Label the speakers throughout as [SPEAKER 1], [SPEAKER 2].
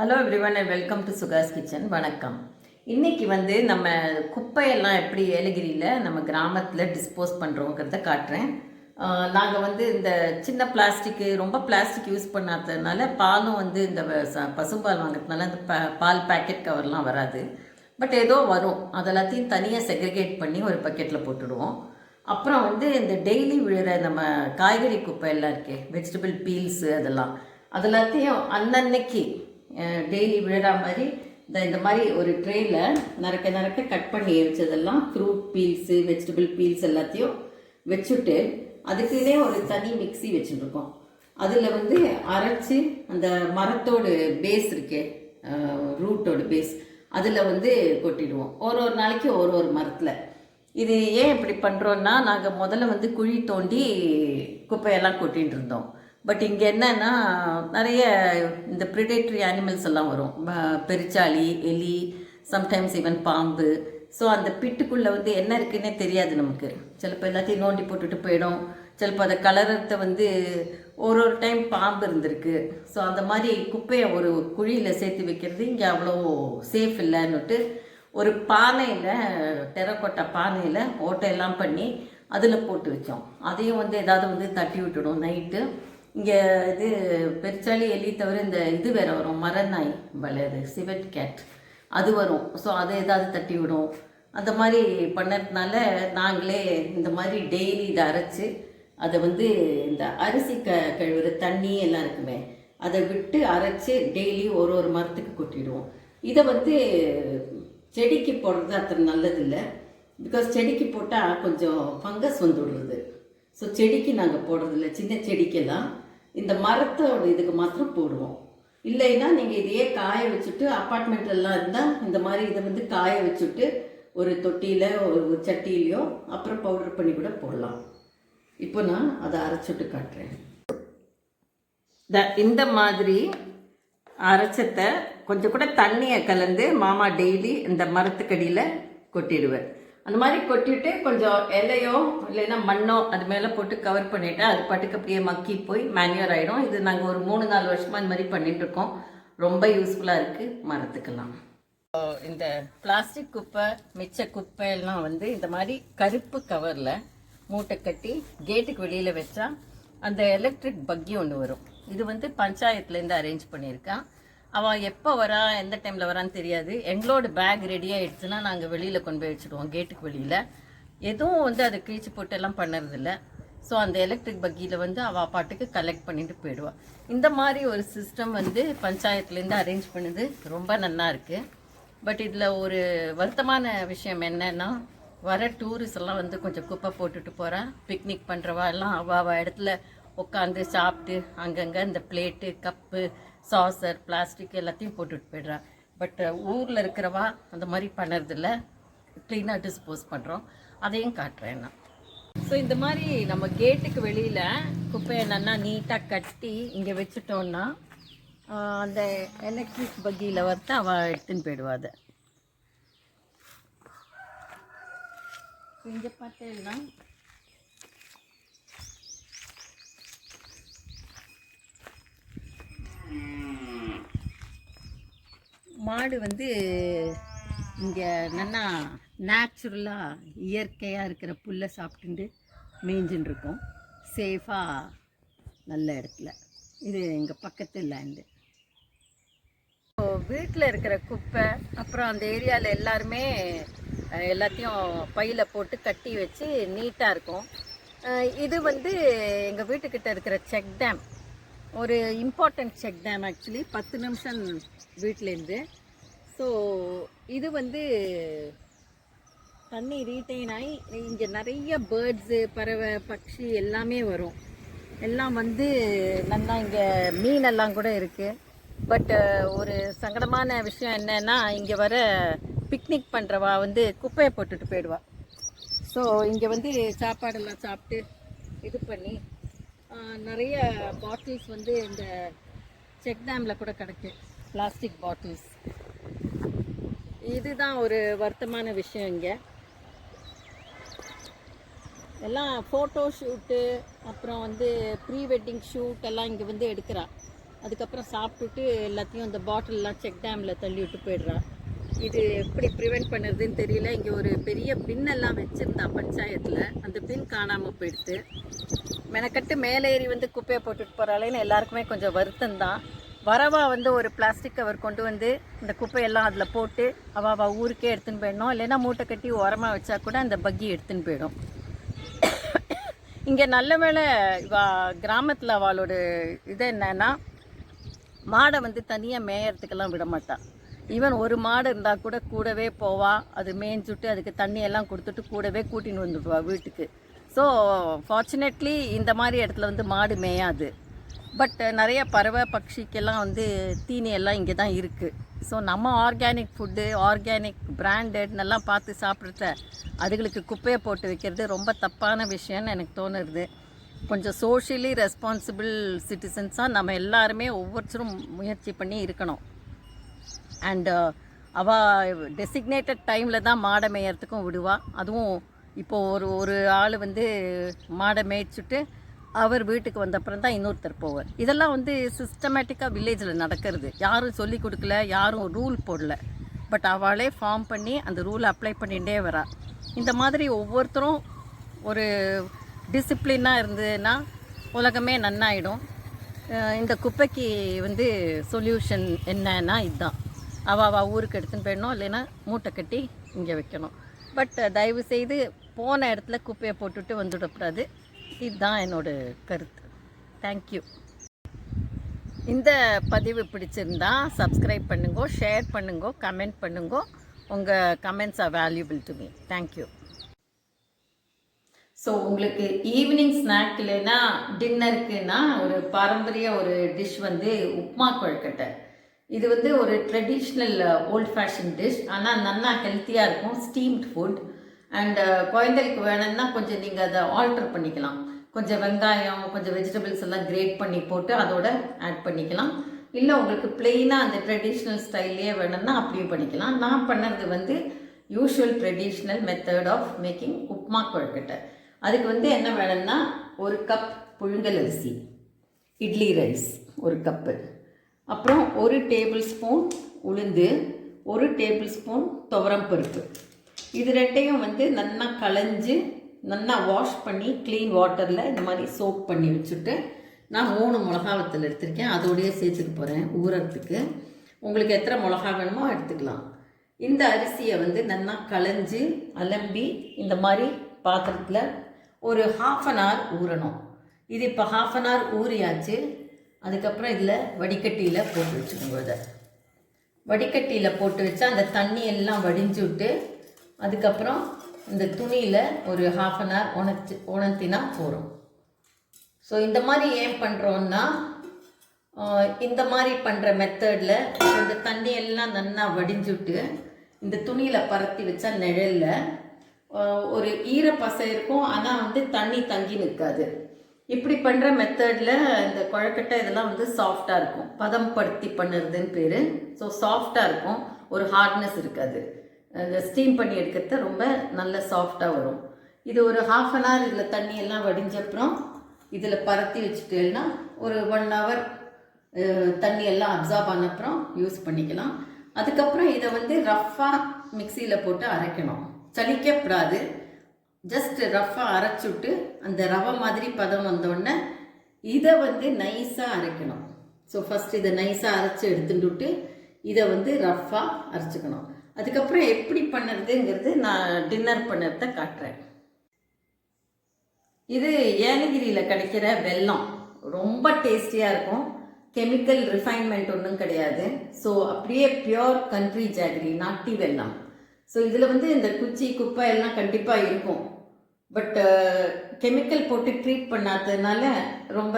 [SPEAKER 1] Hello everyone and welcome to Sugas kitchen வணக்கம். இன்னைக்கு வந்து நம்ம குப்பையெல்லாம் எப்படி ஏலகிரியில் நம்ம கிராமத்தில் டிஸ்போஸ் பண்ணுறோங்கிறத காட்டுறேன். நாங்கள் வந்து இந்த சின்ன பிளாஸ்டிக்கு ரொம்ப பிளாஸ்டிக் யூஸ் பண்ணாததுனால பாலும் வந்து இந்த பசும்பால் வாங்குறதுனால அந்த ப பால் பேக்கெட் கவர்லாம் வராது. பட் ஏதோ வரும். அதெல்லாத்தையும் தனியாக செக்ரிகேட் பண்ணி ஒரு பக்கெட்டில் போட்டுடுவோம். அப்புறம் வந்து இந்த டெய்லி விழுற நம்ம காய்கறி குப்பை எல்லாம் இருக்கே வெஜிடபிள் பீல்ஸு அதெல்லாம். அதெல்லாத்தையும் அன்னன்னைக்கு டெய்லி விழுற மாதிரி இந்த இந்த மாதிரி ஒரு ட்ரேயில் நறுக்க நறுக்க கட் பண்ணி வச்சதெல்லாம் ஃப்ரூட் பீல்ஸு வெஜிடபிள் பீல்ஸ் எல்லாத்தையும் வச்சுட்டு அதுக்குன்னே ஒரு தனி மிக்ஸி வச்சுருக்கோம் அதில் வந்து அரைச்சி அந்த மரத்தோட பேஸ் இருக்கே ரூட்டோட பேஸ் அதில் வந்து கொட்டிடுவோம். ஒரு ஒரு நாளைக்கு ஒரு ஒரு மரத்தில். இது ஏன் இப்படி பண்ணுறோன்னா நாங்கள் முதல்ல வந்து குழி தோண்டி குப்பையெல்லாம் கொட்டின்னு இருந்தோம் பட் இங்கே என்னன்னா நிறைய இந்த ப்ரிடேட்ரி அனிமல்ஸ் எல்லாம் வரும். ப- பெருச்சாளி எலி சம்டைம்ஸ் ஈவன் பாம்பு. ஸோ அந்த பிட்டுக்குள்ளே வந்து என்ன இருக்குன்னே தெரியாது நமக்கு. சிலப்போ எல்லாத்தையும் நோண்டி போட்டுட்டு போயிடும். சிலப்போ அதை கலரத்தை வந்து ஒரு ஒரு டைம் பாம்பு இருந்திருக்கு. ஸோ அந்த மாதிரி குப்பையை ஒரு குழியில் சேர்த்து வைக்கிறது இங்கே அவ்வளோ சேஃப் இல்லைன்னுட்டு ஒரு பானையில் டெரக்கோட்டா பானையில் ஓட்டையெல்லாம் பண்ணி அதில் போட்டு வச்சோம். அதையும் வந்து ஏதாவது வந்து தட்டி விட்டுடும் நைட்டு. இங்கே இது பெருச்சாளி எலி தவிர இந்த இது வேறு வரும். மரநாய் வளையது சிவட் கேட். அது வரும். ஸோ அதை ஏதாவது தட்டி விடும். அந்த மாதிரி பண்ணதுனால நாங்களே இந்த மாதிரி டெய்லி இதை அரைச்சி அதை வந்து இந்த அரிசி க கழுவுற தண்ணி எல்லாம் இருக்குமே அதை விட்டு அரைச்சி டெய்லி ஒரு ஒரு மரத்துக்கு கொட்டிடுவோம். இதை வந்து செடிக்கு போடுறது அத்தனை நல்லதில்லை. பிகாஸ் செடிக்கு போட்டால் கொஞ்சம் ஃபங்கஸ் வந்து விடுறது. ஸோ செடிக்கு நாங்கள் போடுறதில்ல. சின்ன செடிக்கெல்லாம். இந்த மரத்தோட இதுக்கு மாத்திரம் போடுவோம். இல்லைன்னா நீங்கள் இதையே காய வச்சுட்டு அப்பார்ட்மெண்ட்லாம் இருந்தால் இந்த மாதிரி இதை வந்து காய வச்சுட்டு ஒரு தொட்டியில் ஒரு சட்டியிலையோ அப்புறம் பவுடர் பண்ணி கூட போடலாம். இப்போ நான் அதை அரைச்சிட்டு காட்டுறேன். த இந்த மாதிரி அரைச்சத்தை கொஞ்சம் கூட தண்ணியை கலந்து மாமா டெய்லி இந்த மரத்துக்கடியில் கொட்டிடுவேன் அந்த மாதிரி கொட்டிட்டு கொஞ்சம் இலையோ இல்லைன்னா மண்ணோ அது மேலே போட்டு கவர் பண்ணிவிட்டு அது பாட்டுக்கு அப்படியே மக்கி போய் மேன்யூர் ஆகிடும் இது நாங்கள் ஒரு மூணு நாலு வருஷமாக இந்த மாதிரி பண்ணிட்டு இருக்கோம். ரொம்ப யூஸ்ஃபுல்லாக இருக்குது மரத்துக்கெல்லாம். இந்த பிளாஸ்டிக் குப்பை மிச்ச குப்பை எல்லாம் வந்து இந்த மாதிரி கருப்பு கவரில் மூட்டை கட்டி கேட்டுக்கு வெளியில் வச்சா அந்த எலக்ட்ரிக் பக்கி ஒன்று வரும். இது வந்து பஞ்சாயத்துலேருந்து அரேஞ்ச் பண்ணியிருக்கான் அவள் எப்போ வரா எந்த டைமில் வரான்னு தெரியாது. எங்களோட பேக் ரெடி ஆயிடுச்சுன்னா நாங்கள் வெளியில் கொண்டு போய் வச்சுடுவோம் கேட்டுக்கு வெளியில். எதுவும் வந்து அதை கிழிச்சு போட்டு எல்லாம் பண்ணுறதில்ல. ஸோ அந்த எலக்ட்ரிக் பக்கியில் வந்து அவள் பாட்டுக்கு கலெக்ட் பண்ணிட்டு போயிடுவாள் இந்த மாதிரி ஒரு சிஸ்டம் வந்து பஞ்சாயத்துலேருந்து அரேஞ்ச் பண்ணுது ரொம்ப நல்லா இருக்குது பட் இதில் ஒரு வருத்தமான விஷயம் என்னன்னா வர டூரிஸ்ட் எல்லாம் வந்து கொஞ்சம் குப்பை போட்டுட்டு போகிறா பிக்னிக் பண்ணுறவா எல்லாம் அவள் அவள் இடத்துல உட்காந்து சாப்பிட்டு அங்கங்கே இந்த பிளேட்டு கப்பு சாசர் பிளாஸ்டிக் எல்லாத்தையும் போட்டுட்டு போயிடுறா பட் ஊரில் இருக்கிறவா அந்த மாதிரி பண்ணுறதில்ல. க்ளீனாக டிஸ்போஸ் பண்ணுறோம் அதையும் காட்டுறேன் நான். ஸோ இந்த மாதிரி நம்ம கேட்டுக்கு வெளியில் குப்பையை நல்லா நீட்டாக கட்டி இங்கே வச்சுட்டோன்னா அந்த எலக்ட்ரிக் பக்கியில் வரத்து அவள் எடுத்துன்னு போயிடுவா அதை. இங்கே பார்த்தேன்னா மாடு வந்து இங்கே நல்லா நேச்சுரலாக இயற்கையாக இருக்கிற புல்லை சாப்பிட்டுண்டு மேய்ஞ்சின்னு இருக்கும் சேஃபாக நல்ல இடத்துல. இது எங்கள் பக்கத்து லேண்டு வீட்டில் இருக்கிற குப்பை அப்புறம் அந்த ஏரியாவில் எல்லாருமே எல்லாத்தையும் பையில் போட்டு கட்டி வச்சு நீட்டாக இருக்கும். இது வந்து எங்கள் வீட்டுக்கிட்ட இருக்கிற செக் டேம். ஒரு இம்பார்ட்டன்ட் செக் டேம் ஆக்சுவலி பத்து நிமிஷம் வீட்டிலேருந்து. ஸோ இது வந்து தண்ணி ரீட்டைன் ஆகி இங்கே நிறைய பேர்ட்ஸு பறவை பட்சி எல்லாமே வரும். எல்லாம் வந்து நல்லா இங்கே மீனெல்லாம் கூட இருக்குது பட் ஒரு சங்கடமான விஷயம் என்னன்னா இங்கே வர பிக்னிக் பண்ணுறவா வந்து குப்பையை போட்டுட்டு போயிடுவா. ஸோ இங்கே வந்து சாப்பாடெல்லாம் சாப்பிட்டு இது பண்ணி நிறைய பாட்டில்ஸ் வந்து இந்த செக் டேமில் கூட கிடக்கு. பிளாஸ்டிக் பாட்டில்ஸ் இதுதான் ஒரு வருத்தமான விஷயம் இங்கே. எல்லாம் ஃபோட்டோ ஷூட்டு அப்புறம் வந்து ப்ரீ வெட்டிங் ஷூட் எல்லாம் இங்கே வந்து எடுக்கிறா. அதுக்கப்புறம் சாப்பிட்டுட்டு எல்லாத்தையும் அந்த பாட்டிலெலாம் செக் டேமில் தள்ளி விட்டு போயிடுறா. இது எப்படி ப்ரிவெண்ட் பண்ணுறதுன்னு தெரியல. இங்கே ஒரு பெரிய பின்னெல்லாம் வச்சுருந்தா பஞ்சாயத்தில். அந்த பின் காணாமல் போயிடுது மெனக்கட்டு மேலே ஏறி வந்து குப்பையை போட்டுட்டு போகிறாளேன்னு எல்லாருக்குமே கொஞ்சம் வருத்தம் தான் வரவா வந்து ஒரு பிளாஸ்டிக் கவர் கொண்டு வந்து இந்த குப்பையெல்லாம் அதில் போட்டு அவா அவள் ஊருக்கே எடுத்துன்னு போயிடணும். இல்லைன்னா மூட்டை கட்டி உரமாக வச்சா கூட அந்த பக்கி எடுத்துன்னு போயிடும். இங்கே நல்ல வேளை இவா கிராமத்தில் அவளோட இது என்னன்னா மாடை வந்து தனியாக மேயறதுக்கெல்லாம் விட மாட்டாள் ஈவன் ஒரு மாடு இருந்தால் கூட கூடவே போவா அது மேய்ஞ்சுட்டு அதுக்கு தண்ணியெல்லாம் கொடுத்துட்டு கூடவே கூட்டின்னு வந்துடுவா வீட்டுக்கு. ஸோ ஃபார்ச்சுனேட்லி இந்த மாதிரி இடத்துல வந்து மாடு மேயாது. பட் நிறைய பறவை பட்சிக்கெல்லாம் வந்து தீனி எல்லாம் இங்கே தான் இருக்குது ஸோ நம்ம ஆர்கானிக் ஃபுட்டு ஆர்கானிக் பிராண்டட்னெல்லாம் பார்த்து சாப்பிட்றத அதுகளுக்கு குப்பையை போட்டு வைக்கிறது ரொம்ப தப்பான விஷயம்னு எனக்கு தோணுது கொஞ்சம் சோஷியலி ரெஸ்பான்சிபிள் சிட்டிசன்ஸாக நம்ம எல்லாருமே ஒவ்வொருத்தரும் முயற்சி பண்ணி இருக்கணும். அண்டு அவள் டெசிக்னேட்டட் டைமில் தான் மாடை மேயறதுக்கும் விடுவா. அதுவும் இப்போது ஒரு ஒரு ஆள் வந்து மாடை மேய்ச்சிட்டு அவர் வீட்டுக்கு வந்தப்புறம் தான் இன்னொருத்தர் போவார். இதெல்லாம் வந்து சிஸ்டமேட்டிக்காக வில்லேஜில் நடக்கிறது. யாரும் சொல்லி கொடுக்கல யாரும் ரூல் போடல. பட் அவளே ஃபார்ம் பண்ணி அந்த ரூலை அப்ளை பண்ணிகிட்டே வரா. இந்த மாதிரி ஒவ்வொருத்தரும் ஒரு டிசிப்ளினாக இருந்ததுன்னா உலகமே நன்னாயிடும். இந்த குப்பைக்கு வந்து சொல்யூஷன் என்னன்னா இதுதான் அவள் அவள் ஊருக்கு எடுத்துன்னு போயிடணும் இல்லைன்னா மூட்டை கட்டி இங்கே வைக்கணும். பட் தயவு செய்து போன இடத்துல குப்பையை போட்டுட்டு வந்துவிடக்கூடாது இதுதான் என்னோட கருத்து. தேங்க்யூ இந்த பதிவு பிடிச்சிருந்தா சப்ஸ்கிரைப் பண்ணுங்கோ ஷேர் பண்ணுங்கோ கமெண்ட் பண்ணுங்க. உங்கள் comments are valuable to me thank you so உங்களுக்கு ஈவினிங் ஸ்நாக் இல்லைன்னா டின்னருக்குன்னா ஒரு பாரம்பரிய ஒரு டிஷ் வந்து உப்மா கொழுக்கட்டை. இது வந்து ஒரு ட்ரெடிஷ்னல் ஓல்ட் ஃபேஷன் டிஷ் ஆனால் நல்லா ஹெல்த்தியாக இருக்கும் ஸ்டீம்ட் ஃபுட் அண்டு uh, குழந்தைகளுக்கு வேணும்னா கொஞ்சம் நீங்கள் அதை ஆல்டர் பண்ணிக்கலாம். கொஞ்சம் வெங்காயம் கொஞ்சம் வெஜிடபிள்ஸ் எல்லாம் கிரேட் பண்ணி போட்டு அதோட ஆட் பண்ணிக்கலாம். இல்லை உங்களுக்கு பிளெயினாக அந்த ட்ரெடிஷ்னல் ஸ்டைல்லையே வேணும்னா அப்படியும் பண்ணிக்கலாம். நான் பண்ணது வந்து usual traditional method of making upma kozhukattai. அதுக்கு வந்து என்ன வேணும்னா ஒரு கப் புழுங்கல் அரிசி இட்லி ரைஸ் ஒரு கப்பு அப்புறம் ஒரு டேபிள் ஸ்பூன் உளுந்து ஒரு டேபிள் ஸ்பூன் துவரம் பருப்பு. இது ரெண்டையும் வந்து நல்லா களைஞ்சு நல்லா வாஷ் பண்ணி க்ளீன் வாட்டரில் இந்த மாதிரி சோப் பண்ணி வச்சுட்டு நான் மூணு மிளகா வத்தல் எடுத்திருக்கேன். அதோடய சேர்த்துக்க போகிறேன் ஊறத்துக்கு. உங்களுக்கு எத்தனை மிளகா வேணுமோ எடுத்துக்கலாம். இந்த அரிசியை வந்து நல்லா களைஞ்சு அலம்பி இந்த மாதிரி பாத்திரத்தில் ஒரு ஹாஃப் அன் ஹவர் ஊறணும். இது இப்போ ஹாஃப் அன் ஹவர் ஊறியாச்சு. அதுக்கப்புறம் இதில் வடிகட்டியில் போட்டு வச்சுக்கோங்க அதை வடிகட்டியில் போட்டு வச்சா அந்த தண்ணி எல்லாம் வடிஞ்சு விட்டு அதுக்கப்புறம் இந்த துணியில் ஒரு ஹாஃப் அன் ஹவர் உணர்த்தி உணர்த்தினா போகிறோம் ஸோ இந்த மாதிரி ஏன் பண்ணுறோன்னா இந்த மாதிரி பண்ணுற மெத்தடில் இந்த தண்ணி எல்லாம் நல்லா வடிஞ்சுட்டு இந்த துணியில் பரத்தி வச்சா நிழலில் ஒரு ஈர பசை இருக்கும் ஆனால் வந்து தண்ணி தங்கி நிற்காது. இப்படி பண்ணுற மெத்தடில் இந்த குழக்கட்டை இதெல்லாம் வந்து சாஃப்டாக இருக்கும். பதம் படுத்தி பண்ணுறதுன்னு பேர். ஸோ சாஃப்டாக இருக்கும். ஒரு ஹார்ட்னஸ் இருக்காது. இந்த ஸ்டீம் பண்ணி எடுக்கிறத ரொம்ப நல்ல சாஃப்டாக வரும். இது ஒரு ஹாஃப் அன் ஹவர் இதில் தண்ணி எல்லாம் வடிஞ்ச அப்புறம் இதில் பரத்தி வச்சுட்டேன்னா ஒரு ஒன் ஹவர் தண்ணி எல்லாம் அப்சார்ப் ஆன அப்புறம் யூஸ் பண்ணிக்கலாம். அதுக்கப்புறம் இதை வந்து ரஃப்பாக மிக்சியில் போட்டு அரைக்கணும். சலிக்கப்படாது. ஜஸ்ட் ரஃப்பாக அரைச்சுட்டு அந்த ரவை மாதிரி பதம் வந்தோடனே இதை வந்து நைஸாக அரைக்கணும். ஸோ ஃபஸ்ட் இதை நைஸாக அரைச்சி எடுத்துட்டு இதை வந்து ரஃப்பாக அரைச்சிக்கணும். அதுக்கப்புறம் எப்படி பண்ணுறதுங்கிறது நான் டின்னர் பண்ணுறத காட்டுறேன். இது ஏலகிரியில் கிடைக்கிற வெல்லம். ரொம்ப டேஸ்டியாக இருக்கும். கெமிக்கல் ரிஃபைன்மெண்ட் ஒன்றும் கிடையாது. ஸோ அப்படியே பியோர் கண்ட்ரி ஜாகரி நாட்டி வெல்லம். ஸோ இதில் வந்து இந்த குச்சி குப்பை எல்லாம் கண்டிப்பாக இருக்கும். பட் கெமிக்கல் uh, போட்டு ட்ரீட் பண்ணாததுனால ரொம்ப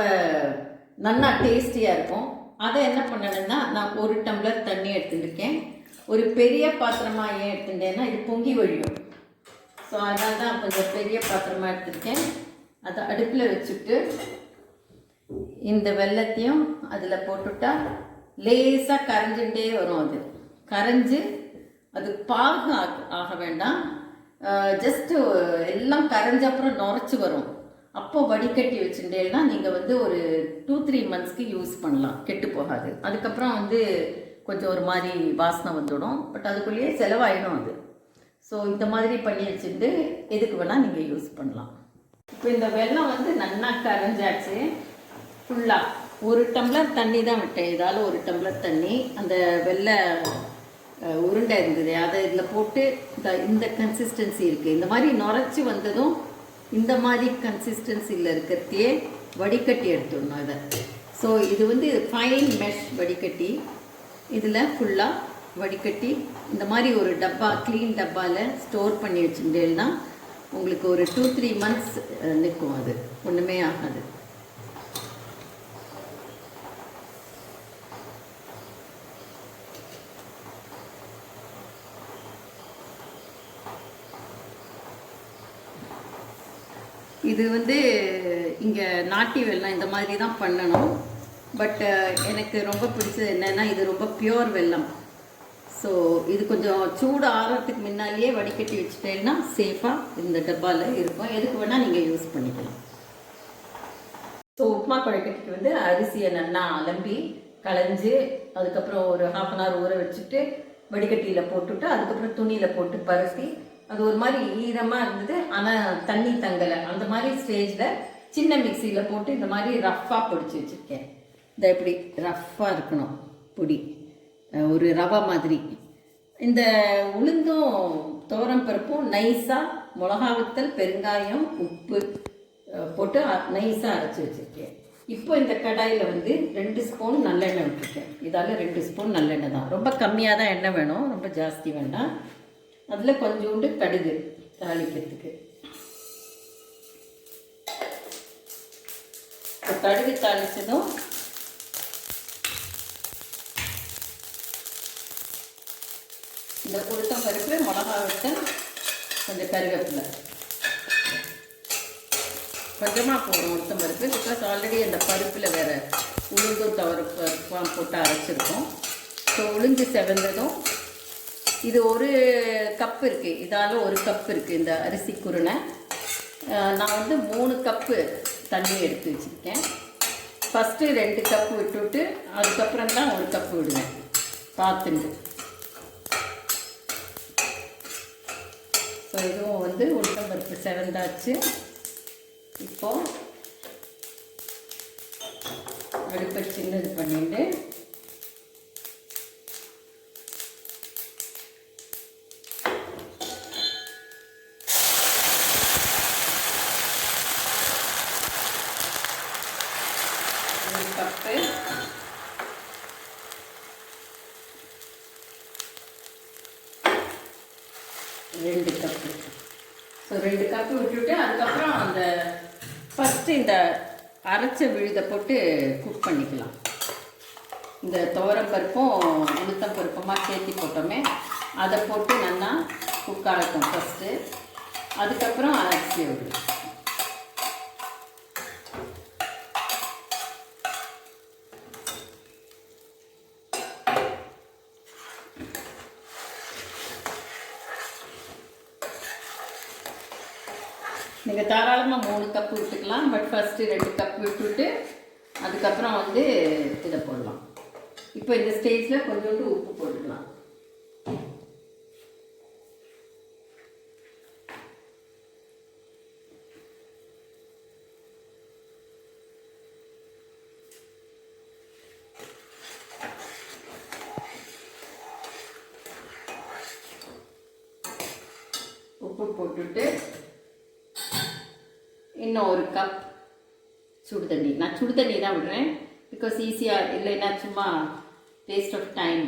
[SPEAKER 1] நல்லா டேஸ்டியாக இருக்கும். அதை என்ன பண்ணணும்னா நான் ஒரு டம்ளர் தண்ணி எடுத்துருக்கேன் ஒரு பெரிய பாத்திரமாக ஏன் எடுத்துட்டேன்னா இது பொங்கி வழியும். ஸோ அதனால தான் கொஞ்சம் பெரிய பாத்திரமாக எடுத்திருக்கேன். அதை அடுப்பில் வச்சுட்டு இந்த வெள்ளத்தையும் அதில் போட்டுட்டா லேசாக கரைஞ்சுட்டே வரும் அது. கரைஞ்சு அது பாகு ஆக ஆக வேண்டாம். ஜஸ்ட்டு எல்லாம் கரைஞ்ச அப்புறம் நுரைச்சி வரும். அப்போ வடிகட்டி வச்சுட்டேன்னா நீங்கள் வந்து ஒரு டூ த்ரீ மந்த்ஸ்க்கு யூஸ் பண்ணலாம். கெட்டு போகாது. அதுக்கப்புறம் வந்து கொஞ்சம் ஒரு மாதிரி வாசனை வந்துடும். பட் அதுக்குள்ளேயே செலவாயிடும் அது. ஸோ இந்த மாதிரி பண்ணி வச்சுட்டு எதுக்கு வேணால் நீங்கள் யூஸ் பண்ணலாம். இப்போ இந்த வெள்ளம் வந்து நன்னா கரைஞ்சாச்சு. ஃபுல்லாக ஒரு டம்ளர் தண்ணி தான் விட்டேன். இதால் ஒரு டம்ளர் தண்ணி. அந்த வெள்ளை உருண்டை இருந்தது. அதை இதில் போட்டு இந்த இந்த கன்சிஸ்டன்சி இருக்குது இந்த மாதிரி நுரைச்சி வந்ததும் இந்த மாதிரி கன்சிஸ்டன்சியில் இருக்கிறதையே வடிகட்டி எடுத்துடணும் இதை. ஸோ இது வந்து ஃபைன் மெஷ் வடிகட்டி இதில் ஃபுல்லாக வடிகட்டி இந்த மாதிரி ஒரு டப்பா க்ளீன் டப்பாவில் ஸ்டோர் பண்ணி வச்சுட்டேன்னா உங்களுக்கு ஒரு டூ த்ரீ மந்த்ஸ் நிற்கும் அது. ஒன்றுமே ஆகாது. இது வந்து இங்கே நாட்டி வெள்ளம் இந்த மாதிரி தான் பண்ணணும். பட் uh, எனக்கு ரொம்ப பிடிச்சது என்னன்னா இது ரொம்ப பியோர் வெல்லம். ஸோ இது கொஞ்சம் சூடு ஆகிறதுக்கு முன்னாலேயே வடிகட்டி வச்சுட்டேன்னா சேஃபாக இந்த டப்பாவில் இருக்கும். எதுக்கு வேணால் நீங்கள் யூஸ் பண்ணிக்கலாம். ஸோ உப்புமா குழைக்கட்டிக்கு வந்து அரிசியை நல்லா அலம்பி களைஞ்சு அதுக்கப்புறம் ஒரு ஹாஃப் அன் ஹவர் ஊற வச்சுட்டு வடிகட்டியில் போட்டுவிட்டு அதுக்கப்புறம் துணியில் போட்டு பரசி அது ஒரு மாதிரி ஈரமாக இருந்தது. ஆனால் தண்ணி தங்கலை. அந்த மாதிரி ஸ்டேஜில் சின்ன மிக்சியில் போட்டு இந்த மாதிரி ரஃப்பாக பிடிச்சி வச்சுருக்கேன். இந்த இப்படி ரஃப்பாக இருக்கணும். பொடி. ஒரு ரவை மாதிரி. இந்த உளுந்தும் துவரம் பருப்பும் நைஸாக மிளகா வத்தல் பெருங்காயம் உப்பு போட்டு நைஸாக அரைச்சி வச்சுருக்கேன். இப்போ இந்த கடாயில் வந்து ரெண்டு ஸ்பூன் நல்லெண்ணெய் விட்டுருக்கேன். இதால் ரெண்டு ஸ்பூன் நல்லெண்ணெய் தான். ரொம்ப கம்மியாக தான் எண்ணெய் வேணும். ரொம்ப ஜாஸ்தி வேண்டாம். அதில் கொஞ்சோண்டு கடுகு தாளிக்கிறதுக்கு. கடுகு தாளித்ததும் இந்த உளுத்தம் பருப்பு மிளகா விட்டு கொஞ்சம் கருவேப்பிலை. கொஞ்சமாக போடும் உளுத்தம் பருப்பு. பிகாஸ் ஆல்ரெடி அந்த பருப்பில் வேறு உளுந்தும் தவறு பருப்பாக போட்டு அரைச்சிருக்கோம். ஸோ உளுந்து செவந்ததும் இது ஒரு கப் இருக்குது இதால் ஒரு கப் இருக்குது இந்த அரிசி குருணை. நான் வந்து மூணு கப்பு தண்ணி எடுத்து வச்சுருக்கேன். ஃபஸ்ட்டு ரெண்டு கப்பு விட்டுவிட்டு அதுக்கப்புறம் தான் ஒரு கப்பு விடுவேன். பார்த்துட்டு. ஸோ இதுவும் வந்து உளுத்தம் பருப்பு செவந்தாச்சு. இப்போ அடுப்பை சின்னது பண்ணிட்டு ஒரு கப்பு ரெண்டு கப்பு ஸோ ரெண்டு கப்பு விட்டுவிட்டு அதுக்கப்புறம் அந்த ஃபஸ்ட்டு இந்த அரைச்ச விழுதை போட்டு குக் பண்ணிக்கலாம். இந்த துவரம் பருப்பும் உளுத்தம் பருப்புமா சேர்த்தி போட்டோமே அதை போட்டு நல்லா குக் ஆகட்டும் ஃபஸ்ட்டு அதுக்கப்புறம் அரிசி விடு நீங்கள் தாராளமாக மூணு கப் விட்டுக்கலாம். பட் ஃபஸ்ட்டு ரெண்டு கப் விட்டுட்டு அதுக்கப்புறம் வந்து இதை போடலாம். இப்போ இந்த ஸ்டேஜில் கொஞ்சோண்டு உப்பு போட்டுக்கலாம். உப்பு போட்டுட்டு இன்னும் ஒரு கப் சுடு தண்ணி நான் சுடு தண்ணி தான் விடுறேன். பிகாஸ் ஈஸியாக இல்லைன்னா சும்மா வேஸ்ட் ஆஃப் டைம்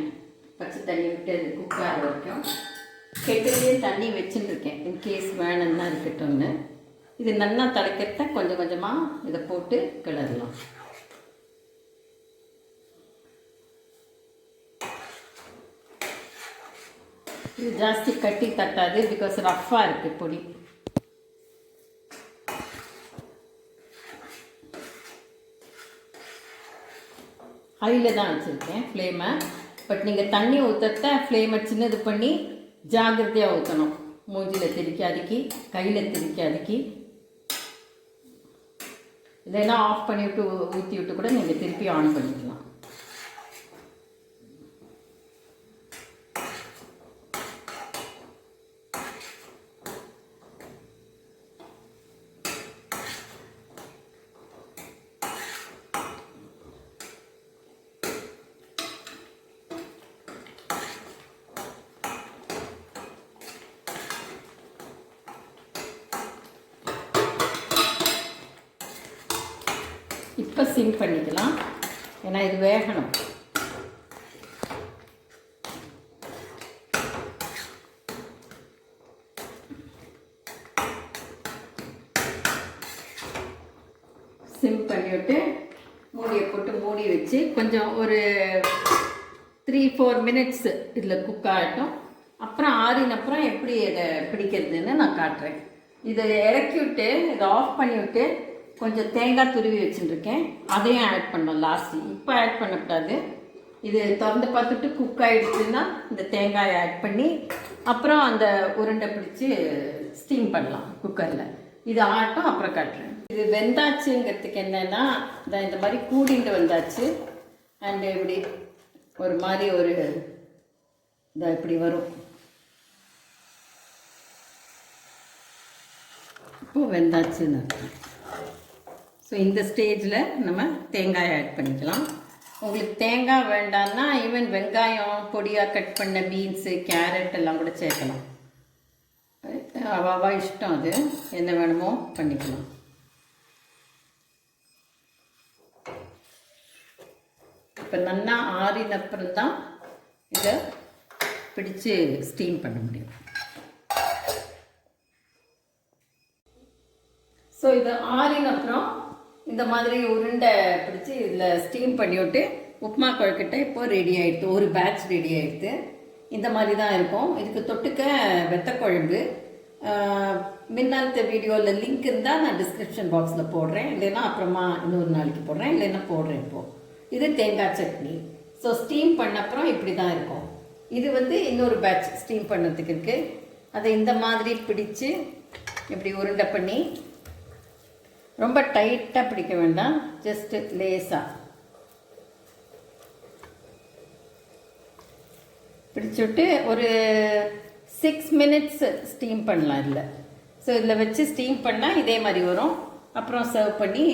[SPEAKER 1] பச்சை தண்ணி விட்டு குக் ஆகிற வரைக்கும் கெட்டிலே தண்ணி வச்சுட்டுருக்கேன் இன்கேஸ் வேணும்னா இருக்கட்டும்னு. இது நல்லா தலைக்கிறத கொஞ்சம் கொஞ்சமாக இதை போட்டு கிளறலாம். இது ஜாஸ்தி கட்டி தட்டாது பிகாஸ் ரஃப்பாக இருக்குது பொடி. ஹையில் தான் வச்சுருக்கேன் ஃப்ளேமை பட் நீங்கள் தண்ணி ஊற்றத்த ஃப்ளேமை சின்னது பண்ணி ஜாகிரதையாக ஊற்றணும் மூஞ்சியில் திரிக்காதுக்கு கையில் திரிக்காதுக்கு இல்லைன்னா ஆஃப் பண்ணிவிட்டு ஊற்றி விட்டு கூட நீங்கள் திருப்பி ஆன் பண்ணிக்கலாம். இப்போ சிம் பண்ணிக்கலாம். ஏன்னா இது வேகணும். சிம் பண்ணிவிட்டு மூடியை போட்டு மூடி வச்சு கொஞ்சம் ஒரு த்ரீ ஃபோர் மினிட்ஸ் இதில் குக் ஆகட்டும். அப்புறம் ஆறின அப்புறம் எப்படி இதை பிடிக்கிறதுன்னு நான் காட்டுறேன். இதை இறக்கி விட்டு இதை ஆஃப் பண்ணி விட்டு கொஞ்சம் தேங்காய் துருவி வச்சுருக்கேன். அதையும் ஆட் பண்ணோம் லாஸ்ட்டு இப்போ ஆட் பண்ணக்கூடாது. இது திறந்து பார்த்துட்டு குக் ஆகிடுச்சுன்னா இந்த தேங்காயை ஆட் பண்ணி அப்புறம் அந்த உருண்டை பிடிச்சி ஸ்டீம் பண்ணலாம் குக்கரில் இது ஆட்டும் அப்புறம் காட்டுறேன். இது வெந்தாச்சுங்கிறதுக்கு என்னென்னா இந்த இந்த மாதிரி கூடிண்டு வந்தாச்சு. அண்டு இப்படி ஒரு மாதிரி ஒரு இந்த இப்படி வரும். இப்போ வெந்தாச்சுன்னு அர்த்தம். ஸோ இந்த ஸ்டேஜில் நம்ம தேங்காய் ஆட் பண்ணிக்கலாம். உங்களுக்கு தேங்காய் வேண்டாம்னா ஈவன் வெங்காயம் பொடியாக கட் பண்ண பீன்ஸு கேரட் எல்லாம் கூட சேர்க்கலாம். அவாவா இஷ்டம் அது. என்ன வேணுமோ பண்ணிக்கலாம். இப்போ நல்லா ஆறினப்புறம் தான் இதை பிடிச்சு ஸ்டீம் பண்ண முடியும். ஸோ இது ஆறின அப்புறம் இந்த மாதிரி உருண்டை பிடிச்சி இதில் ஸ்டீம் பண்ணி விட்டு உப்புமா கொழுக்கட்டை இப்போ ரெடி ஆகிடுது ஒரு பேட்ச் ரெடி ஆகிடுது இந்த மாதிரி தான் இருக்கும். இதுக்கு தொட்டுக்க வெத்த குழம்பு. முன்னாலத்த வீடியோவில் லிங்க் இருந்தால் நான் டிஸ்கிரிப்ஷன் பாக்ஸில் போடுறேன். இல்லைன்னா அப்புறமா இன்னொரு நாளைக்கு போடுறேன். இல்லைன்னா போடுறேன் இப்போது இது தேங்காய் சட்னி. ஸோ ஸ்டீம் பண்ண அப்புறம் இப்படி தான் இருக்கும். இது வந்து இன்னொரு பேட்ச் ஸ்டீம் பண்ணதுக்கு இருக்குது அதை இந்த மாதிரி பிடிச்சு இப்படி உருண்டை பண்ணி ரொம்ப டைட்டாக பிடிக்க வேண்டாம். ஜஸ்ட்டு லேஸாக பிடிச்சுட்டு ஒரு சிக்ஸ் மினிட்ஸ் ஸ்டீம் பண்ணலாம் இல்லை ஸோ இதில் வச்சு ஸ்டீம் பண்ணால் இதே மாதிரி வரும். அப்புறம் சர்வ் பண்ணி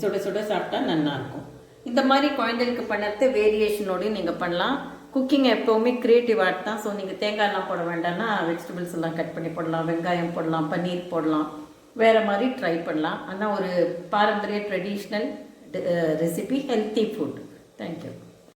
[SPEAKER 1] சுட சுட சாப்பிட்டா நல்லாயிருக்கும் இந்த மாதிரி குழந்தைகளுக்கு பண்ணுறது வேரியேஷனோடையும் நீங்கள் பண்ணலாம். குக்கிங் எப்போவுமே க்ரியேட்டிவ் ஆர்ட் தான். ஸோ நீங்கள் தேங்காய்லாம் போட வேண்டாம்னா வெஜிடபிள்ஸ் எல்லாம் கட் பண்ணி போடலாம் வெங்காயம் போடலாம் பன்னீர் போடலாம். வேறு மாதிரி ட்ரை பண்ணலாம். ஆனால் ஒரு பாரம்பரிய traditional recipe healthy food thank you